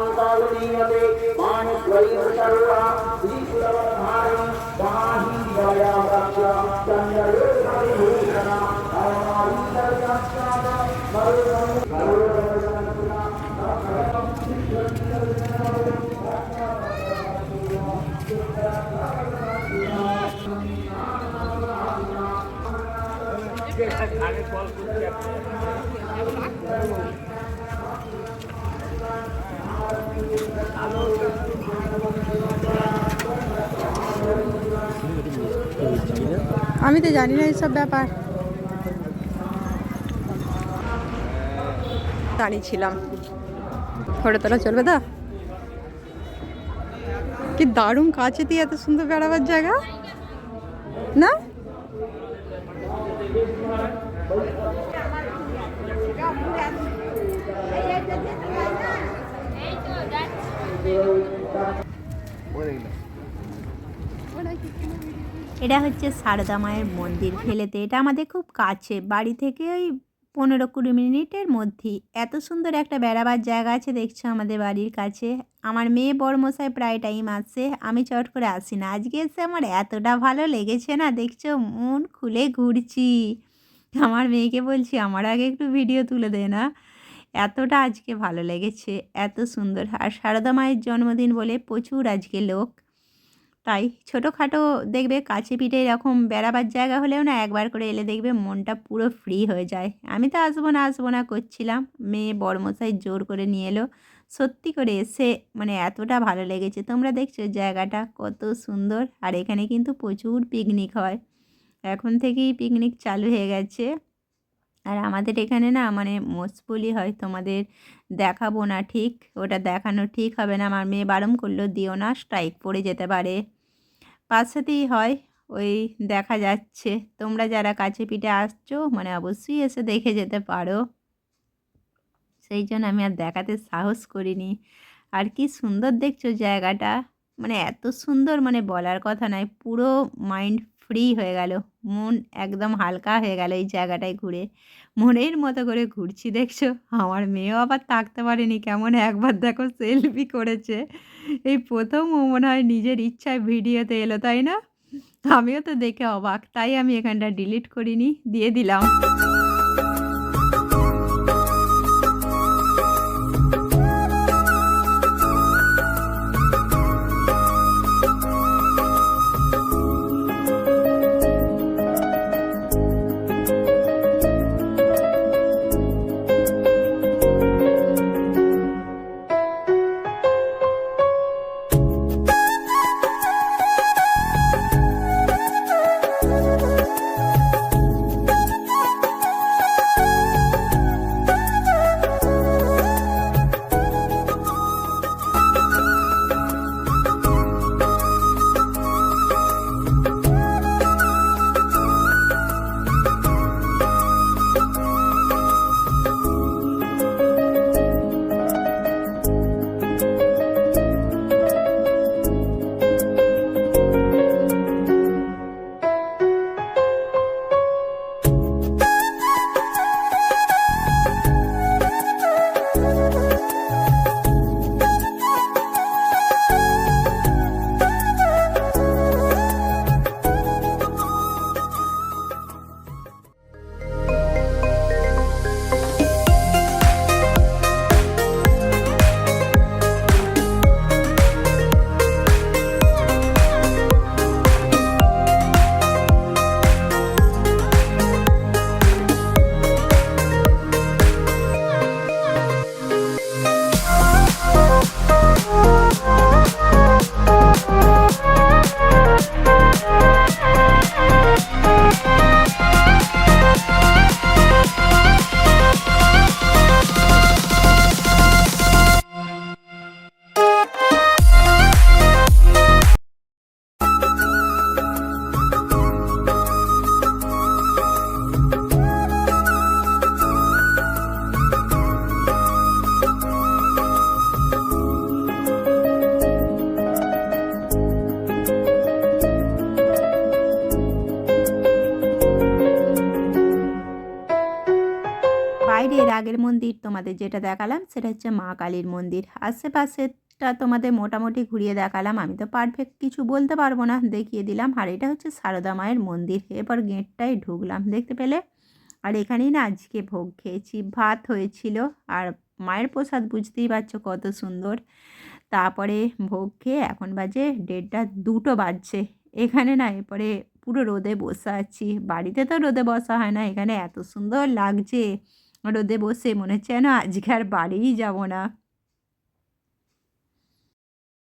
महाकालनीयते माणिक्वैव सर्वा त्रिपुरवधारं महाहीराया प्राप्य चन्द्रलेखविभूषणा परमारीतर्याख्याता मरुदं गौरवदर्शनपुरा आगे कॉल करके আমি তো জানি না এইসব ব্যাপার। দাঁড়িয়েছিলাম ফটো তোলা চলবে তো? কি দারুণ কাছে দিয়ে এত সুন্দর বেড়াবার জায়গা? না? এটা হচ্ছে সারদা মায়ের মন্দির ফেলেতে। এটা আমাদের খুব কাছে। বাড়ি থেকে ওই পনেরো কুড়ি মিনিটের মধ্যেই। এত সুন্দর একটা বেড়াবার জায়গা আছে দেখছ আমাদের বাড়ির কাছে। আমার মেয়ে বড়মশাই প্রায় টাইম আসে। আমি চট করে আসি না। আজকে এসে আমার এতটা ভালো লেগেছে না দেখছ? মন খুলে ঘুরছি। আমার মেয়েকে বলছি, আমার আগে একটু ভিডিও তুলে দে না। এতটা আজকে ভালো লেগেছে, এত সুন্দর আর সারদা মায়ের জন্মদিন বলে প্রচুর আজকে লোক। তাই ছোটোখাটো দেখবে কাছে পিঠে এরকম বেড়াবার জায়গা হলেও না একবার করে এলে দেখবে মনটা পুরো ফ্রি হয়ে যায়। আমি তো আসব না আসব না করছিলাম। মেয়ে বড়মশাই জোর করে নিয়ে এলো। সত্যি করে এসে মানে এতটা ভালো লেগেছে। তোমরা দেখছ জায়গাটা কত সুন্দর। আর এখানে কিন্তু প্রচুর পিকনিক হয়। এখন থেকেই পিকনিক চালু হয়ে গেছে। আর আমাদের এখানে না মানে মোসপুলি হয় তোমাদের দেখাবো না ঠিক, ওটা দেখানো ঠিক হবে না। আমার মেয়ে বারণ করল, দিও না স্ট্রাইক পড়ে যেতে পারে। পাশাতেই হয়, ওই দেখা যাচ্ছে। তোমরা যারা কাছে পিঠে আসছো মানে অবশ্যই এসে দেখে যেতে পারো। সেই জন্য আমি আর দেখাতে সাহস করিনি। আর কি সুন্দর দেখছ জায়গাটা। মানে এত সুন্দর মানে বলার কথা নয়, পুরো মাইন্ড ফ্রি হয়ে গেল। মন একদম হালকা হয়ে গেল এই জায়গাটায় ঘুরে। মনের মতো করে ঘুরছি দেখছ। আমার মেয়েও আবার থাকতে পারেনি। কেমন একবার দেখো সেলফি করেছে। এই প্রথম ও মনে হয় নিজের ইচ্ছায় ভিডিওতে এলো, তাই না? আমিও তো দেখে অবাক। তাই আমি এখানটা ডিলিট করিনি, দিয়ে দিলাম। আগের মন্দির তোমাদের যেটা দেখালাম সেটা হচ্ছে মা কালীর মন্দির। আশেপাশে চারপাশটা তোমাদের মোটামুটি ঘুরিয়ে দেখালাম, আমি তো পারফেক্ট কিছু বলতে পারব না, দেখিয়ে দিলাম। আর এটা হচ্ছে সারদা মায়ের মন্দির, এরপর গেটটায় ঢুকলাম, দেখতে পেলে? আর এখানেই না আজকে ভোগ খেয়েছি, ভাত হয়েছিল, আর মায়ের প্রসাদ বুঝতেই পারছ কত সুন্দর। তারপরে ভোগ খেয়ে এখন বাজে দেড়টা, দুটো বাজছে। এখানে না এরপরে পুরো রোদে বসে আছি, বাড়িতে তো রোদে বসা হয় না, এখানে এত সুন্দর লাগছে। রোদে বসে মনে হচ্ছে যেন আজকে আর বাড়িই যাব না।